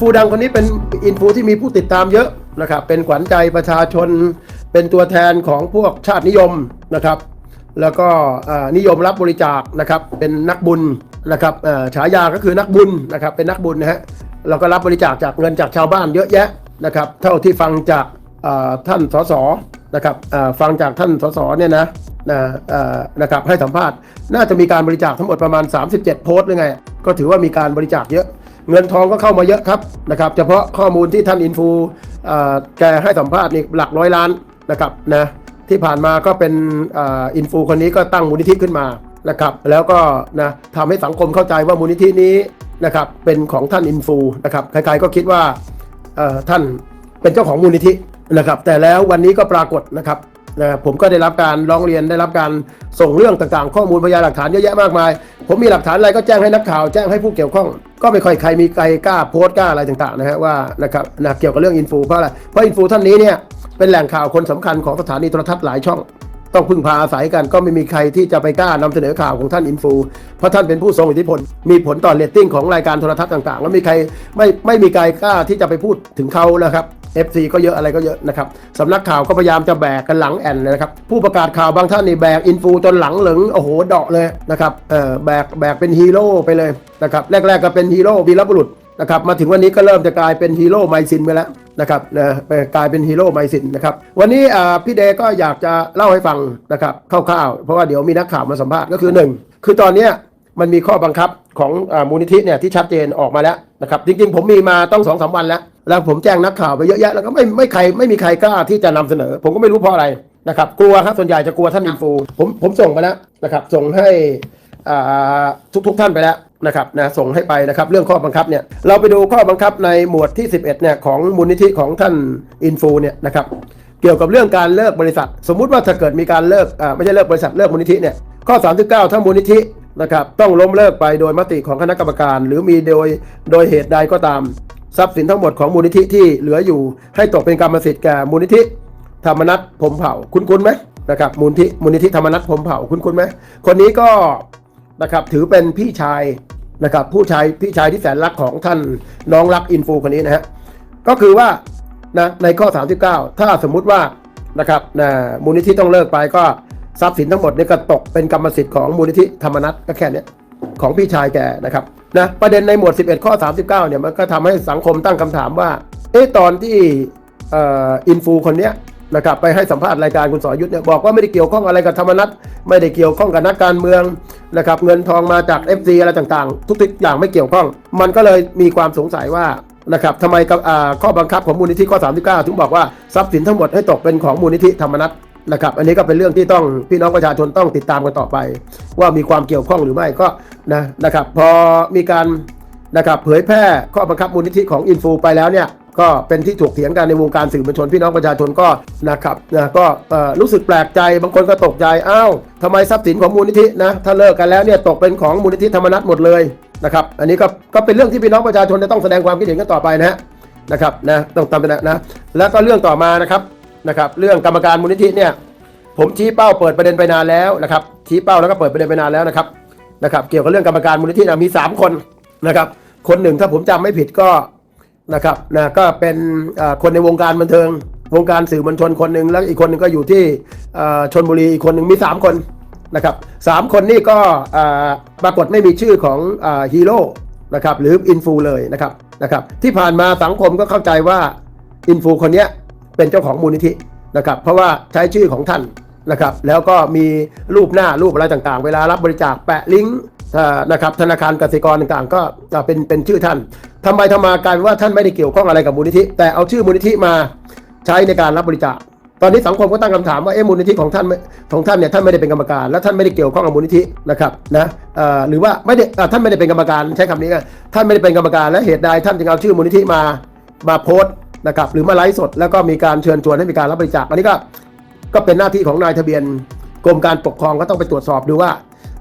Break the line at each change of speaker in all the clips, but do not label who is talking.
ฟูดังคนนี้เป็นอินฟูที่มีผู้ติดตามเยอะนะครับ เป็นขวัญใจประชาชน เป็นตัวแทนของพวกชาตินิยมนะครับ แล้วก็นิยมรับบริจาคนะครับ เป็นนักบุญนะครับฉายาก็คือนักบุญนะครับ เป็นนักบุญนะฮะแล้วก็รับบริจาคจากเงินจากชาวบ้านเยอะแยะนะครับ เท่าที่ฟังจากท่านสสนะครับฟังจากท่านสสเนี่ยนะนะนะครับให้สัมภาษณ์ น่าจะมีการบริจาคทั้งหมดประมาณ 37 โพสต์หรือไง ก็ถือว่ามีการบริจาคเยอะ เงินทองก็เข้ามาเยอะครับนะครับเฉพาะข้อมูลที่ท่านอินฟูอ่าแกให้สัมภาษณ์นี่หลักร้อยล้านนะครับนะที่ผ่านมาก็เป็นอินฟูคนนี้ก็ตั้งมูลนิธิขึ้นมานะครับแล้วก็นะทำให้สังคมเข้าใจว่ามูลนิธินี้นะครับเป็นของท่านอินฟูนะครับใครๆก็คิดว่าท่านเป็นเจ้าของมูลนิธินะครับแต่แล้ววันนี้ก็ปรากฏนะครับ นะผมก็ได้รับการร้องเรียนได้รับการส่งเรื่องต่างๆ ข้อมูลพยานหลักฐานเยอะแยะมากมาย ผมมีหลักฐานอะไรก็แจ้งให้นักข่าวแจ้งให้ผู้เกี่ยวข้อง ก็ไม่ค่อยใครมีใครกล้าโพสต์กล้าอะไรต่างๆนะฮะว่านะครับนะเกี่ยวกับเรื่องอินฟูเพราะอะไรเพราะอินฟูท่านนี้เนี่ยเป็นแหล่งข่าวคนสำคัญของสถานีโทรทัศน์หลายช่อง ต้องพึ่งพาอาศัยกันก็ไม่มีใครที่จะไปกล้านำเสนอข่าวของท่านอินฟูเพราะท่านเป็นผู้ทรงอิทธิพลมีผลต่อเรตติ้งของรายการโทรทัศน์ต่างๆ แล้วมีใครไม่ไม่มีใครกล้าที่จะไปพูดถึงเขานะครับ FC ก็เยอะอะไรก็เยอะนะครับสำนักข่าวก็พยายามจะแบกกันหลังแอนเลยนะครับผู้ประกาศข่าวบางท่านนี่แบกอินฟูจนหลังเหลงโอ้โหเดาะเลยนะครับเออแบกแบกเป็นฮีโร่ไปเลยนะครับแรกๆก็เป็นฮีโร่วีรบุรุษนะครับมาถึงวันนี้ก็เริ่มจะกลายเป็นฮีโร่ไมซินไปแล้วนะครับนะเอ่อกลายเป็นฮีโร่ไมซินนะครับวันนี้พี่เดก็อยากจะเล่าให้ฟังนะครับคร่าวๆเพราะว่าเดี๋ยวมีนักข่าวมาสัมภาษณ์ก็คือหนึ่งคือตอนนี้มันมีข้อบังคับของอมูลนิธิเนี่ยที่ชัดเจนออกมาแล้วนะครับจริงๆ ผมมีมาต้องสองสาวันแล้ว แล้วผมแจ้งนักข่าวไปเยอะแยะแล้วก็ไม่ไม่ใครไม่มีใครกล้าที่จะนำเสนอ ผมก็ไม่รู้เพราะอะไรนะครับ กลัวครับส่วนใหญ่จะกลัวท่านอินฟูผมผมส่งไปแล้วนะครับ ส่งให้ทุกทุกท่านไปแล้วนะครับนะส่งให้ไปนะครับ เรื่องข้อบังคับเนี่ยเราไปดูข้อบังคับในหมวดที่ 11เนี่ยของมูลนิธิของท่านอินฟูเนี่ยนะครับเกี่ยวกับเรื่องการเลิกบริษัท สมมุติว่าถ้าเกิดมีการเลิกอ่าไม่ใช่เลิกบริษัทเลิกมูลนิธิเนี่ยข้อ 39 ถ้ามูลนิธินะครับต้องล้มเลิกไปโดยมติของคณะกรรมการ หรือมีโดยโดยเหตุใดก็ตาม ทรัพย์สินทั้งหมดของมูลนิธิที่เหลืออยู่ให้ตกเป็นกรรมสิทธิ์แก่มูลนิธิธรรมนัตพมเผ่าคุ้นคุ้นไหมนะครับมูลนิธิมูลนิธิธรรมนัตพมเผ่าคุ้นคุ้นไหมคนนี้ก็นะครับถือเป็นพี่ชายนะครับผู้ชายพี่ชายที่แสนรักของท่านน้องรักอินฟูคนนี้นะฮะก็คือว่านะในข้อ 39 ถ้าสมมุติว่านะครับนะมูลนิธิต้องเลิกไปก็ทรัพย์สินทั้งหมดนี่ก็ตกเป็นกรรมสิทธิ์ของมูลนิธิธรรมนัตก็แค่นี้ของพี่ชายแกนะครับ นะประเด็นในหมวด 11 ข้อ 39 เนี่ยมันก็ทำให้สังคมตั้งคำถามว่า เอ๊ะตอนที่อินฟูคนเนี้ยนะครับไปให้สัมภาษณ์รายการคุณสอยุทธเนี่ยบอกว่าไม่ได้เกี่ยวข้องอะไรกับธรรมนัตไม่ได้เกี่ยวข้องกับนักการเมืองนะครับเงินทองมาจาก FC อะไรต่างๆ ทุกๆอย่างไม่เกี่ยวข้อง มันก็เลยมีความสงสัยว่านะครับทำไมข้อบังคับของมูลนิธิข้อ 39 ถึงบอกว่าทรัพย์สินทั้งหมดให้ตกเป็นของมูลนิธิธรรมนัต นะครับ อันนี้ก็เป็นเรื่องที่ต้องพี่น้องประชาชนต้องติดตามกันต่อไป ว่ามีความเกี่ยวข้องหรือไม่ก็นะนะครับ พอมีการนะครับเผยแพร่ข้อบังคับมูลนิธิของอินฟูไปแล้วเนี่ยก็เป็นที่ถกเถียงกันในวงการสื่อมวลชนพี่น้องประชาชนก็นะครับนะก็เอ่อรู้สึกแปลกใจบางคนก็ตกใจอ้าวทำไมทรัพย์สินของมูลนิธินะถ้าเลิกกันแล้วเนี่ยตกเป็นของมูลนิธิธรรมนัตหมดเลยนะครับอันนี้ก็ก็เป็นเรื่องที่พี่น้องประชาชนจะต้องแสดงความคิดเห็นกันต่อไปนะฮะนะครับนะต้องตามไปนะนะแล้วก็เรื่องต่อมานะครับ นะครับเรื่องกรรมการมูลนิธิเนี่ยผมชี้เป้าเปิดประเด็นไปนานแล้วนะครับชี้เป้าแล้วก็เปิดประเด็นไปนานแล้วนะครับนะครับเกี่ยวกับเรื่องกรรมการมูลนิธินะมี 3 คนนะครับคนหนึ่งถ้าผมจำไม่ผิดก็นะครับนะก็เป็นคนในวงการบันเทิง วงการสื่อมวลชนคนหนึ่งแล้วอีกคนหนึ่งก็อยู่ที่ชนบุรีอีกคนหนึ่งมี 3 คนนะครับสามคนนี่ก็ปรากฏไม่มีชื่อของฮีโร่นะครับหรืออินฟูเลยนะครับนะครับที่ผ่านมาสังคมก็เข้าใจว่าอินฟูคนนี้ เป็นเจ้าของมูลนิธินะครับ เพราะว่าใช้ชื่อของท่านนะครับ แล้วก็มีรูปหน้ารูปอะไรต่างๆ เวลารับบริจาคแปะลิงก์นะครับธนาคารกสิกรต่างๆ ก็เป็นเป็นชื่อท่านทำไมทำมากลายเป็นว่าท่านไม่ได้เกี่ยวข้องอะไรกับมูลนิธิ แต่เอาชื่อมูลนิธิมาใช้ในการรับบริจาคตอนนี้สังคมก็ตั้งคำถามว่าเอ๊ะมูลนิธิของท่านของท่านเนี่ยท่านไม่ได้เป็นกรรมการ และท่านไม่ได้เกี่ยวข้องกับมูลนิธินะครับนะเอ่อหรือว่าไม่ได้ท่านไม่ได้เป็นกรรมการใช้คำนี้กันท่านไม่ได้เป็นกรรมการและเหตุใดท่านจึงเอาชื่อมูลนิธิมามาโพสต์ นะครับหรือมาไลฟ์สดแล้วก็มีการเชิญชวนให้มีการรับบริจาคอันนี้ก็ก็เป็นหน้าที่ของนายทะเบียนกรมการปกครองก็ต้องไปตรวจสอบดูว่า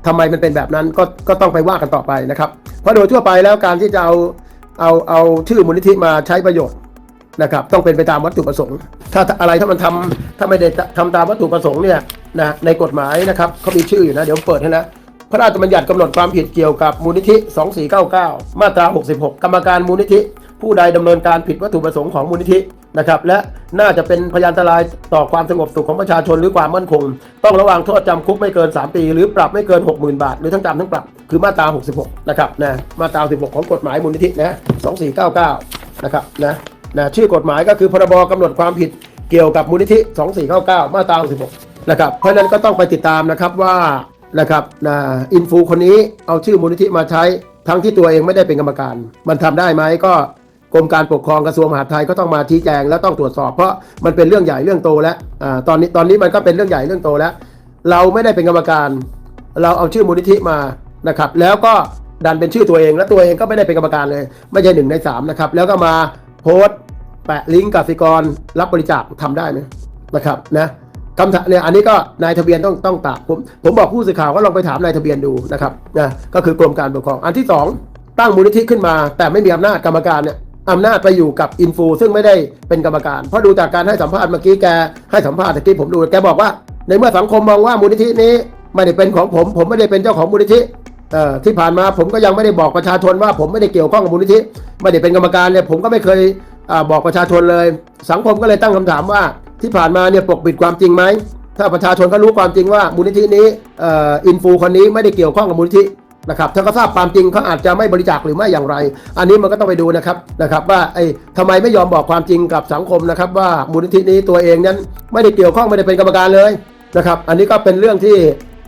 ทำไมมันเป็นแบบนั้นก็ก็ต้องไปว่ากันต่อไปนะครับเพราะโดยทั่วไปแล้วการที่จะเอาเอาเอาชื่อมูลนิธิมาใช้ประโยชน์นะครับต้องเป็นไปตามวัตถุประสงค์ ถ้าอะไรถ้ามันทำถ้าไม่ได้ทำตามวัตถุประสงค์เนี่ยนะในกฎหมายนะครับเขามีชื่ออยู่นะเดี๋ยวเปิดให้นะพระราชบัญญัติกำหนดความผิดเกี่ยวกับมูลนิธิ 2499 มาตรา 66 กรรมการมูลนิธิ ผู้ใดดำเนินการผิดวัตถุประสงค์ของมูลนิธินะครับและน่าจะเป็นพยานอันตรายต่อความสงบสุขของประชาชนหรือความมั่นคง ต้องระวังโทษจำคุกไม่เกิน 3 ปี หรือปรับไม่เกิน 60,000 บาท หรือทั้งจำทั้งปรับ คือมาตรา 66 นะครับนะมาตรา 16 ของกฎหมายมูลนิธินะ 2499 นะครับนะนะชื่อกฎหมายก็คือพรบกำหนดความผิดเกี่ยวกับมูลนิธิ 2499 มาตรา 66 นะครับเพราะฉะนั้นก็ต้องไปติดตามนะครับว่านะครับนะอินฟูคนนี้เอาชื่อมูลนิธิมาใช้ทั้งที่ตัวเองไม่ได้เป็นกรรมการ มันทำได้ไหมก็ กรมการปกครองกระทรวงมหาดไทยก็ต้องมาชี้แจงและต้องตรวจสอบ เพราะมันเป็นเรื่องใหญ่เรื่องโตแล้วอตอนนี้ตอนนี้มันก็เป็นเรื่องใหญ่เรื่องโตแล้ว เราไม่ได้เป็นกรรมการ เราเอาชื่อมูลนิธิมานะครับ แล้วก็ดันเป็นชื่อตัวเอง และตัวเองก็ไม่ได้เป็นกรรมการเลย ไม่ใช่หนึ่งในสามนะครับแล้วก็มาโพสต์แปะลิงก์กสิกรรับบริจาคทำได้ไหมนะครับนะคำถามเนี่ยอันนี้ก็นายทะเบียนต้องต้องตอบผมผมบอกผู้สื่อข่าวก็ลองไปถามนายทะเบียนดูนะครับนะก็คือกรมการปกครองอันที่สองตั้งมูลนิธิขึ้นมา แต่ไม่มีอำนาจกรรมการเนี่ย อำนาจไปอยู่กับอินฟูซึ่งไม่ได้เป็นกรรมการ เพราะดูจากการให้สัมภาษณ์เมื่อกี้แกให้สัมภาษณ์เมื่กี้ผมดูแกบอกว่า ในเมื่อสังคมมองว่ามูลนิธินี้ไม่ได้เป็นของผม ผมไม่ได้เป็นเจ้าของมูลนิธิเอ่อที่ผ่านมาผมก็ยังไม่ได้บอกประชาชนว่า ผมไม่ได้เกี่ยวข้องกับมูลนิธิไม่ได้เป็นกรรมการเนี่ยผมก็ไม่เคยอบอกประชาชนเลย สังคมก็เลยตั้งคำถามว่าที่ผ่านมาเนี่ยปกปิดความจริงไหมถ้าประชาชนก็รู้ความจริงว่ามูลนิธินี้เอ่ออินฟูคนนี้ไม่ได้เกี่ยวข้องกับมูลนิธิ นะครับถ้าเขาทราบความจริงเขาอาจจะไม่บริจาคหรือไม่อย่างไร อันนี้มันก็ต้องไปดูนะครับนะครับ ว่าไอ้ทำไมไม่ยอมบอกความจริงกับสังคมนะครับว่ามูลนิธินี้ตัวเองนั้นไม่ได้เกี่ยวข้องไม่ได้เป็นกรรมการเลยนะครับ อันนี้ก็เป็นเรื่องที่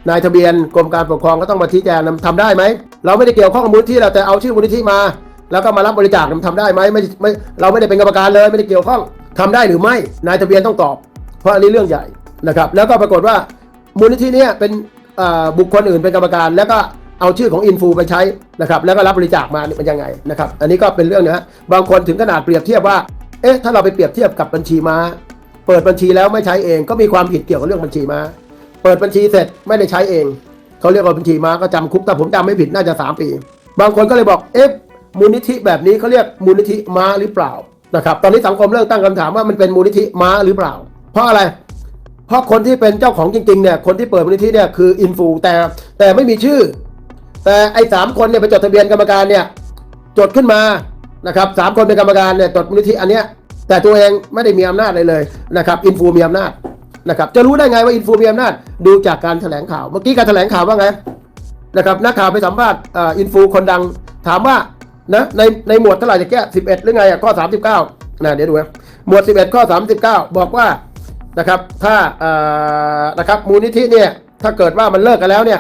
นายทะเบียนกรมการปกครองก็ต้องมาชี้แจงทำได้ไหมเราไม่ได้เกี่ยวข้องกับมูลที่เราแต่เอาชื่อมูลนิธิมา แล้วก็มารับบริจาคนำทำได้ไหมไม่ไม่เราไม่ได้เป็นกรรมการเลย ไม่ได้เกี่ยวข้องทำได้หรือไม่นายทะเบียนต้องตอบ เพราะอันนี้เรื่องใหญ่นะครับ แล้วก็ปรากฏว่ามูลนิธิเนี้เป็นบุคคลอื่นเป็นกรรมการแล้วก็ เอาชื่อของอินฟูไปใช้นะครับแล้วก็รับบริจาคมานี่มันยังไงนะครับอันนี้ก็เป็นเรื่องนะฮะบางคนถึงขนาดเปรียบเทียบว่าเอ๊ะถ้าเราไปเปรียบเทียบกับบัญชีม้า เปิดบัญชีแล้วไม่ใช้เองก็มีความผิดเกี่ยวกับเรื่องบัญชีม้า เปิดบัญชีเสร็จไม่ได้ใช้เองเขาเรียกว่าบัญชีม้าก็จำคุกแต่ผมจำไม่ผิดน่าจะ 3 ปี บางคนก็เลยบอกเอ๊ะมูลนิธิแบบนี้เขาเรียกมูลนิธิม้าหรือเปล่านะครับตอนนี้สังคมเริ่มตั้งคำถามว่ามันเป็นมูลนิธิม้าหรือเปล่า เพราะอะไรเพราะคนที่เป็นเจ้าของจริงๆเนี่ยคนที่เปิดมูลนิธิเนี่ยคืออินฟูแต่แต่ไม่มีชื่อ แต่ไอ้สามคนเนี่ยไปจดทะเบียนกรรมการเนี่ยจดขึ้นมานะครับสามคนเป็นกรรมการเนี่ยจดมูลนิธิอันเนี้ยแต่ตัวเองไม่ได้มีอำนาจเลยเลยนะครับอินฟูมีอำนาจนะครับจะรู้ได้ไงว่าอินฟูมีอำนาจดูจากการแถลงข่าวเมื่อกี้การแถลงข่าวว่าไงนะครับนักข่าวไปสัมภาษณ์อินฟูคนดังถามว่านะในในหมวดเท่าไหร่จะแก้11หรือไงอะข้อ39นะเดี๋ยวดูนะหมวด11ข้อ39บเก้าบอกว่านะครับถ้าอ่านะครับมูลนิธิเนี่ยถ้าเกิดว่ามันเลิกกันแล้วเนี่ย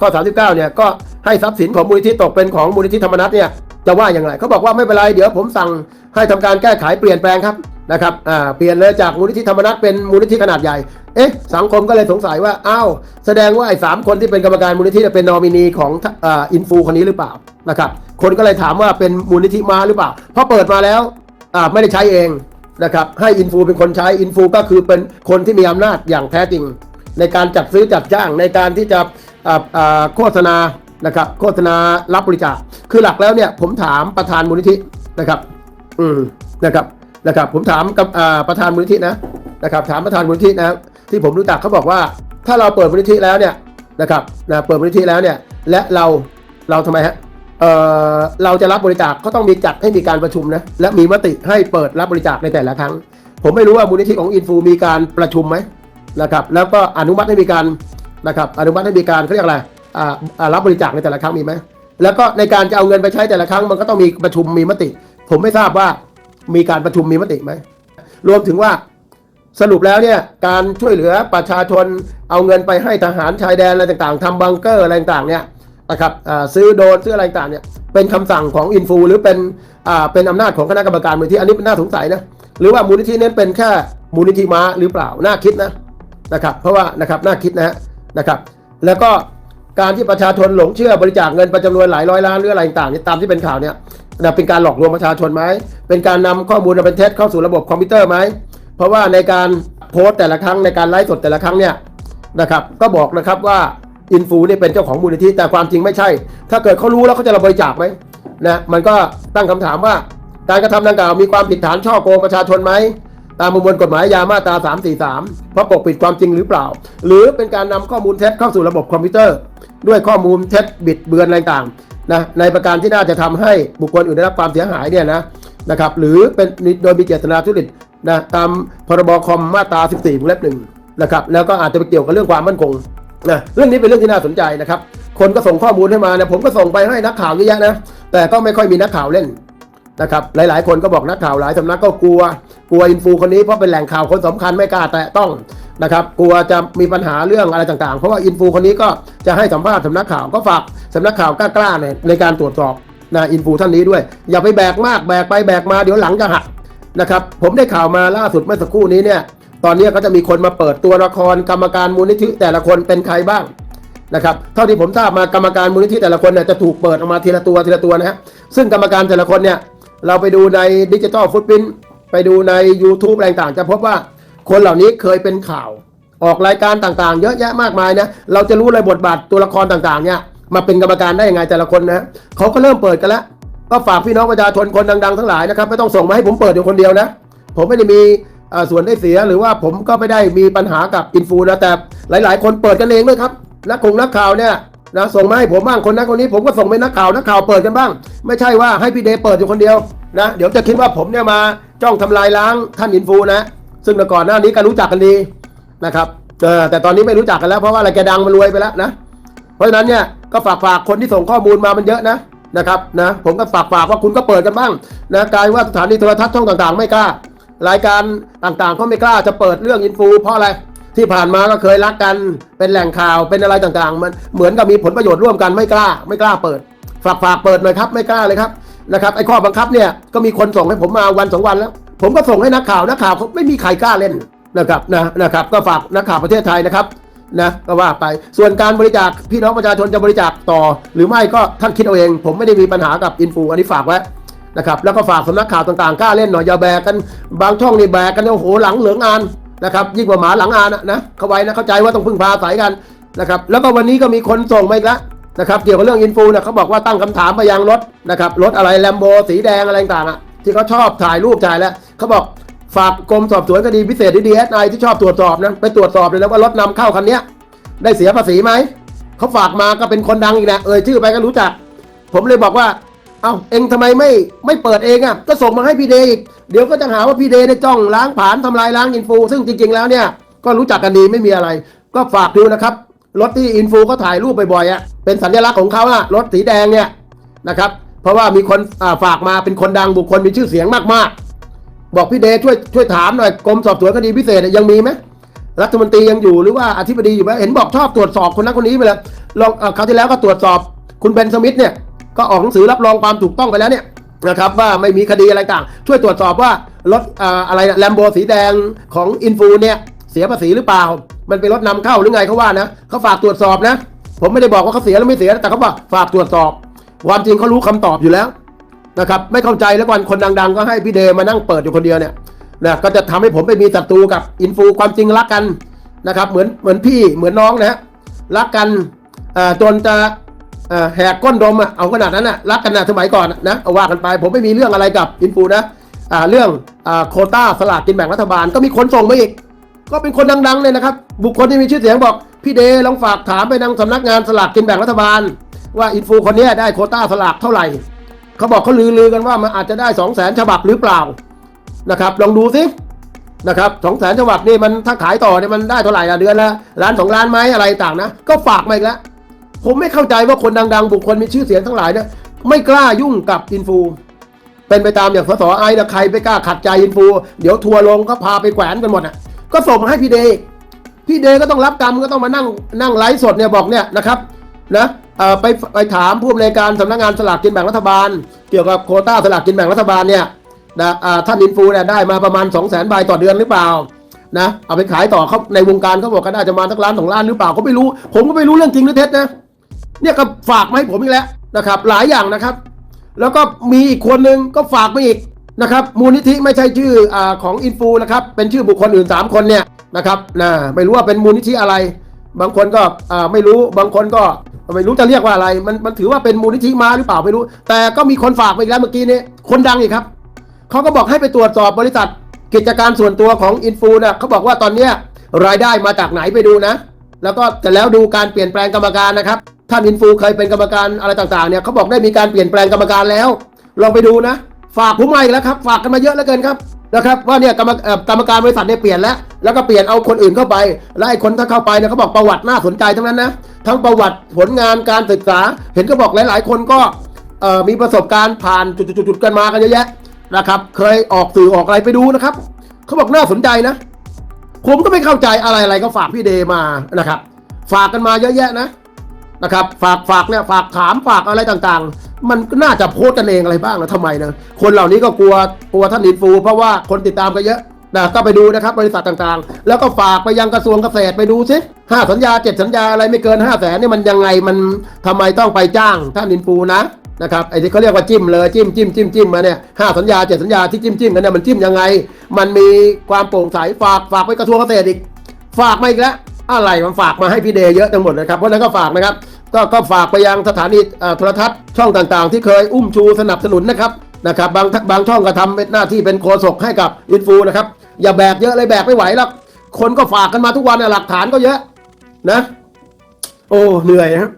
ข้อ 39เนี่ยก็ ให้ทรัพย์สินของมูลนิธิตกเป็นของมูลนิธิธรรมนัตเนี่ยจะว่าอย่างไรเขาบอกว่าไม่เป็นไรเดี๋ยวผมสั่งให้ทำการแก้ไขเปลี่ยนแปลงครับนะครับอ่าเปลี่ยนเลยจากมูลนิธิธรรมนัตเป็นมูลนิธิขนาดใหญ่เอ๊ะสังคมก็เลยสงสัยว่าอ้าวแสดงว่าไอ้สามคนที่เป็นกรรมการมูลนิธิเนี่ยเป็นนอมินีของอ่าอินฟูคนนี้หรือเปล่านะครับคนก็เลยถามว่าเป็นมูลนิธิมาหรือเปล่าพราะเปิดมาแล้วอ่าไม่ได้ใช้เองนะครับให้อินฟูเป็นคนใช้อินฟูก็คือเป็นคนที่มีอำนาจอย่างแท้จริง ในการจัดซื้อจัดจ้างในการที่จะอ่าอ่าโฆษณา นะครับโฆษณารับบริจาคคือหลักแล้วเนี่ยผมถามประธานมูลนิธินะครับอืมนะครับนะครับผมถามกับประธานมูลนิธินะนะครับถามประธานมูลนิธินะที่ผมรู้จักเขาบอกว่า ถ้าเราเปิดมูลนิธิแล้วเนี่ยนะครับนะเปิดมูลนิธิแล้วเนี่ยและเราเราทำไมฮะเอ่อเราจะรับบริจาคก็ต้องมีจัดให้มีการประชุมนะและมีมติให้เปิดรับบริจาคในแต่ละครั้ง ผมไม่รู้ว่ามูลนิธิของอินฟูมีการประชุมไหมนะครับแล้วก็อนุมัติให้มีการนะครับอนุมัติให้มีการเขาเรียกอะไร รับบริจาคในแต่ละครั้งมีไหมแล้วก็ในการจะเอาเงินไปใช้แต่ละครั้งมันก็ต้องมีประชุมมีมติ ผมไม่ทราบว่ามีการประชุมมีมติไหมรวมถึงว่าสรุปแล้วเนี่ยการช่วยเหลือประชาชนเอาเงินไปให้ทหารชายแดนอะไรต่างๆทำบังเกอร์อะไรต่างๆเนี่ยนะครับซื้อโดนซื้ออะไรต่างๆเนี่ยเป็นคำสั่งของอินฟูหรือเป็นเป็นอำนาจของคณะกรรมการมูลนิธิอันนี้เป็นน่าสงสัยนะหรือว่ามูลนิธินั้นเป็นแค่มูลนิธิม้าหรือเปล่าน่าคิดนะนะครับเพราะว่านะครับน่าคิดนะฮะนะครับ แล้วก็ การที่ประชาชนหลงเชื่อบริจาคเงินประจำนวนหลายร้อยล้านหรืออะไรต่างๆเนี่ยตามที่เป็นข่าวเนี่ยนะเป็นการหลอกลวงประชาชนไหม เป็นการนำข้อมูลอันเป็นเท็จเข้าสู่ระบบคอมพิวเตอร์ไหม เพราะว่าในการโพสต์แต่ละครั้งในการไลฟ์สดแต่ละครั้งเนี่ยนะครับก็บอกนะครับว่าอินฟูนี่เป็นเจ้าของมูลนิธิแต่ความจริงไม่ใช่ ถ้าเกิดเขารู้แล้วเขาจะรับบริจาคไหมนะมันก็ตั้งคำถามว่า การกระทำดังกล่าวมีความผิดฐานช่อโกงประชาชนไหม ตามประมวลกฎหมายยามาตรา 343 เพราะปกปิดความจริงหรือเปล่า หรือเป็นการนำข้อมูลเท็จเข้าสู่ระบบคอมพิวเตอร์ ด้วยข้อมูลเท็จบิดเบือนอะไรต่างๆนะในประการที่น่าจะทำให้บุคคลอื่นได้รับความเสียหายเนี่ยนะนะครับหรือเป็นโดยมีเจตนาทุจริตนะตามพรบคอมมาตรา 14วงเล็บหนึ่งนะครับแล้วก็อาจจะไปเกี่ยวกับเรื่องความมั่นคงนะเรื่องนี้เป็นเรื่องที่น่าสนใจนะครับ คนก็ส่งข้อมูลให้มานะผมก็ส่งไปให้นักข่าวเยอะแยะนะแต่ก็ไม่ค่อยมีนักข่าวเล่น นะครับหลาย ๆ คนก็บอกนักข่าวหลายสำนักก็กลัว กลัวอินฟูคนนี้เพราะเป็นแหล่งข่าวคนสำคัญไม่กล้าแตะต้องนะครับกลัวจะมีปัญหาเรื่องอะไรต่าง ๆ เพราะว่าอินฟูคนนี้ก็จะให้สัมภาษณ์สำนักข่าวก็ฝากสำนักข่าวกล้าๆเนี่ยในการตรวจสอบนะอินฟูท่านนี้ด้วย อย่าไปแบกมากแบกไปแบกมาเดี๋ยวหลังจะหักนะครับผมได้ข่าวมาล่าสุดเมื่อสักครู่นี้เนี่ยตอนนี้ก็จะมีคนมาเปิดตัวละครกรรมการมูลนิธิแต่ละคนเป็นใครบ้างนะครับเท่าที่ผมทราบมากรรมการมูลนิธิแต่ละคนเนี่ยจะถูกเปิดออกมาทีละตัวทีละตัวนะฮะซึ่งกรรมการแต่ละคนเนี่ย เราไปดูในดิจิ t a ลฟุต r ิ n t ไปดูใน YouTube อะไรต่างจะพบว่า คนเหล่านี้เคยเป็นข่าว ออกรายการต่างๆ เยอะแยะมากมายนะเราจะรู้เลยบทบาทตัวละครต่างๆเนี่ยมาเป็นกรรมการได้ยังไงแต่ละคนนะเขาก็เริ่มเปิดกันแล้วก็ฝากพี่น้องประชาชนคนดังๆทั้งหลายนะครับไม่ต้องส่งมาให้ผมเปิดอยู่คนเดียวนะ ผมไม่ได้มีส่วนได้เสียหรือว่าผมก็ไม่ได้มีปัญหากับอินฟูนะแต่หลาย ๆ คนเปิดกันเองด้วยครับนักคงนักข่าวเนี่ย นะส่งมาให้ผมบ้างคนนั้นคนนี้ผมก็ส่งไปนักข่าวนักข่าวเปิดกันบ้าง ไม่ใช่ว่าให้พี่เดย์เปิดอยู่คนเดียวนะเดี๋ยวจะคิดว่าผมเนี่ยมาจ้องทำลายล้างท่านอินฟูนะ ซึ่งแต่ก่อนหน้านี้ก็รู้จักกันดีนะครับแต่ตอนนี้ไม่รู้จักกันแล้วเพราะว่าอะไรแกดังมันรวยไปแล้วนะเพราะฉะนั้นเนี่ยก็ฝากฝากคนที่ส่งข้อมูลมามันเยอะนะนะครับนะผมก็ฝากฝากว่าคุณก็เปิดกันบ้างนะกลายว่าสถานีโทรทัศน์ช่องต่างๆ ไม่กล้า รายการต่างๆ ก็ไม่กล้าจะเปิดเรื่องอินฟูเพราะอะไร ที่ผ่านมาก็เคยรักกันเป็นแหล่งข่าวเป็นอะไรต่างๆ มันเหมือนกับมีผลประโยชน์ร่วมกันไม่กล้า ไม่กล้าเปิดฝากฝากเปิดหน่อยครับ ไม่กล้าเลยครับนะครับไอ้ข้อบังคับเนี่ยก็มีคนส่งให้ผมมาวันสองวันแล้ว ผมก็ส่งให้นักข่าวนักข่าวเขาไม่มีใครกล้าเล่นนะครับนะนะครับ ก็ฝากนักข่าวประเทศไทยนะครับนะก็ว่าไปส่วนการบริจาคพี่น้องประชาชนจะบริจาคต่อ หรือไม่ก็ท่านคิดเอาเอง ผมไม่ได้มีปัญหากับอินฟูอันนี้ฝากไว้นะครับแล้วก็ฝากสำนักข่าวต่างๆกล้าเล่นหน่อยอย่าแบกกันบางช่องนี่แบกกันโอ้โหหลังเหลืองอาน นะครับยิ่งกว่าหมาหลังอานะนะเข้าไว้นะเข้าใจว่าต้องพึ่งพาอาศัยกันนะครับแล้วก็วันนี้ก็มีคนส่งมาอีกแล้วนะครับเกี่ยวกับเรื่องอินฟูนะเขาบอกว่าตั้งคำถามไปยังรถนะครับรถอะไรแลมโบสีแดงอะไรต่างๆอะที่เขาชอบถ่ายรูปถ่ายแล้วเขาบอกฝากกรมสอบสวนคดีพิเศษดีเอสไอที่ชอบตรวจสอบนะไปตรวจสอบเลยนะว่ารถนำเข้าคันนี้ได้เสียภาษีไหมเขาฝากมาก็เป็นคนดังอีกนะเอ่ยชื่อไปก็รู้จัก ผมเลยบอกว่า เอ้าเองทำไมไม่ไม่เปิดเองอะก็ส่งมาให้พี่เดย์อีกเดี๋ยวก็จะหาว่าพี่เดย์ได้จ้องล้างผลาญทำลายล้างอินฟู ซึ่งจริง ๆแล้วเนี่ยก็รู้จักกันดีไม่มีอะไร ก็ฝากดูนะครับรถที่อินฟูเขาถ่ายรูปบ่อยๆอะเป็นสัญลักษณ์ของเขาอะรถสีแดงเนี่ยนะครับเพราะว่ามีคนฝากมาเป็นคนดังบุคคลมีชื่อเสียงมากๆ บอกพี่เดย์ช่วยช่วยถามหน่อยกรมสอบสวนคดีพิเศษยังมีไหมรัฐมนตรียังอยู่หรือว่าอธิบดีอยู่ไหมเห็นบอกชอบตรวจสอบคนนั้นคนนี้ไปแล้วลองเอ่อคราวที่แล้วก็ตรวจสอบคุณเบนสมิธเนี่ย ก็ออกหนังสือรับรองความถูกต้องไปแล้วเนี่ยนะครับว่าไม่มีคดีอะไรต่าง ช่วยตรวจสอบว่ารถออะไรแลมโบสีแดงของอินฟูเนี่ยเสียภาษีหรือเปล่า มันเป็นรถนำเข้าหรือไงเขาว่านะเขาฝากตรวจสอบนะ ผมไม่ได้บอกว่าเขาเสียหรือไม่เสียแต่เขาบอกฝากตรวจสอบ ความจริงเขารู้คำตอบอยู่แล้วนะครับไม่เข้าใจแล้ววันคนดัง ๆ ก็ให้พี่เดมานั่งเปิดอยู่คนเดียวเนี่ยนะก็จะทำให้ผมไปมีศัตรูกับอินฟูความจริงรักกันนะครับเหมือนเหมือนพี่เหมือนน้องนะฮะรักกันจนจะ อ่าแหกก้นดมอะเอาขนาดนั้นอะรักกันนะสมัยก่อนนะเอาว่ากันไป ผมไม่มีเรื่องอะไรกับอินฟูนะอ่าเรื่องอ่าโคต้าสลากกินแบ่งรัฐบาลก็มีคนส่งมาอีก ก็เป็นคนดังๆเลยนะครับ บุคคลที่มีชื่อเสียงบอก พี่เดลองฝากถามไปทางสำนักงานสลากกินแบ่งรัฐบาล ว่าอินฟูคนนี้ได้โคต้าสลากเท่าไหร่เขาบอกเขาลือๆกันว่ามันอาจจะได้สองแสนฉบับหรือเปล่านะครับลองดูสินะครับสองแสนฉบับนี่มันถ้าขายต่อเนี่ยมันได้เท่าไหร่ละเดือนละล้านสองล้านไหมอะไรต่างนะ ก็ฝากมาอีกแล้ว ผมไม่เข้าใจว่าคนดังๆ บุคคลมีชื่อเสียงทั้งหลายเนี่ยไม่กล้ายุ่งกับอินฟู เป็นไปตามอย่างสสไอ้นะใครไม่กล้าขัดใจอินฟู เดี๋ยวทัวร์ลงก็พาไปแขวนกันหมดอะ ก็ส่งมาให้พี่เดย์พี่เดย์ก็ต้องรับกรรมก็ต้องมานั่งนั่งไลฟ์สดเนี่ยบอกเนี่ยนะครับนะไปไปถามผู้อำนวยการสำนักงานสลากกินแบ่งรัฐบาล เกี่ยวกับโคต้าสลากกินแบ่งรัฐบาลเนี่ยนะอ่าท่านอินฟูเนี่ยได้มาประมาณ 2 0 0 0 0 0ใบต่อเดือนหรือเปล่านะเอาไปขายต่อเขาในวงการเขาบอกกันน่าจะมาสักล้านสองล้านหรือเปล่าก็ไม่รู้ ผมก็ไม่รู้เรื่องจริงหรือเท็จนะ เนี่ยก็ฝากมาให้ผมอีกแล้วนะครับ หลายอย่างนะครับ แล้วก็มีอีกคนหนึ่งก็ฝากมาอีกนะครับ มูลนิธิไม่ใช่ชื่ออของอินฟูนะครับ เป็นชื่อบุคคลอื่น 3 คนเนี่ยนะครับนะไม่รู้ว่าเป็นมูลนิธิอะไร บางคนก็ไม่รู้บางคนก็ไม่รู้จะเรียกว่าอะไร มันมันถือว่าเป็นมูลนิธิมาหรือเปล่าไม่รู้ แต่ก็มีคนฝากมาอีกแล้วเมื่อกี้นี้คนดังอีกครับเขาก็บอกให้ไปตรวจสอบบริษัทกิจการส่วนตัวของอินฟูนี่ยเขาบอกว่าตอนเนี้ยรายได้มาจากไหนไปดูนะ แล้วก็จะแล้วดูการเปลี่ยนแปลงกรรมการนะครับท่านอินฟูเคยเป็นกรรมการอะไรต่างๆเนี่ยเขาบอกได้มีการเปลี่ยนแปลงกรรมการแล้ว ลองไปดูนะ ฝากผมมาอีกแล้วครับ ฝากกันมาเยอะแล้วเกินครับนะครับว่าเนี่ยกรรมกรรมการบริษัทเนี่ยเปลี่ยนแล้ว แล้วก็เปลี่ยนเอาคนอื่นเข้าไป แล้วไอ้คนถ้าเข้าไปเนี่ยเขาบอกประวัติน่าสนใจทั้งนั้นนะทั้งประวัติผลงานการศึกษา เห็นก็บอกหลาย ๆ คนก็มีประสบการณ์ผ่านจุดๆๆกันมากันเยอะแยะนะครับ เคยออกสื่อออกอะไรไปดูนะครับเขาบอกน่าสนใจนะ ผมก็ไม่เข้าใจอะไรอะไรก็ฝากพี่เดมานะครับ ฝากกันมาเยอะแยะนะนะครับ ฝากฝากเนี่ยฝากถามฝากอะไรต่างๆ มันน่าจะโพสต์กันเองอะไรบ้างนะทำไมนะคนเหล่านี้ก็กลัวกลัวท่านอินฟู เพราะว่าคนติดตามกันเยอะนะก็ไปดูนะครับบริษัทต่างๆ แล้วก็ฝากไปยังกระทรวงเกษตรไปดูสิห้าสัญญาเจ็ดสัญญาอะไรไม่เกินห้าแสนนี่มันยังไงมันทำไมต้องไปจ้างท่านอินฟูนะ นะครับไอ้ที่เขาเรียกว่าจิ้มเลยจิ้มจิ้มจิ้มจิ้มมาเนี่ยห้าสัญญาเจ็ดสัญญาที่จิ้มจิ้มกันเนี่ยมันจิ้มยังไง มันมีความโปร่งใสฝากฝากไปกระทรวงเกษตรอีก ฝากมาอีกแล้วอะไรมันฝากมาให้พี่เดย์เยอะทั้งหมดเลยครับเพราะนั้นก็ฝากนะครับก็ก็ฝากไปยังสถานีเอ่อโทรทัศน์ช่องต่างๆ ที่เคยอุ้มชูสนับสนุนนะครับนะครับบางบางช่องก็ทำเป็นหน้าที่เป็นโฆษกให้กับอินฟูนะครับอย่าแบกเยอะเลยแบกไม่ไหวหรอกคนก็ฝากกันมาทุกวันน่ะหลักฐานก็เยอะนะ โอ้เหนื่อยครับ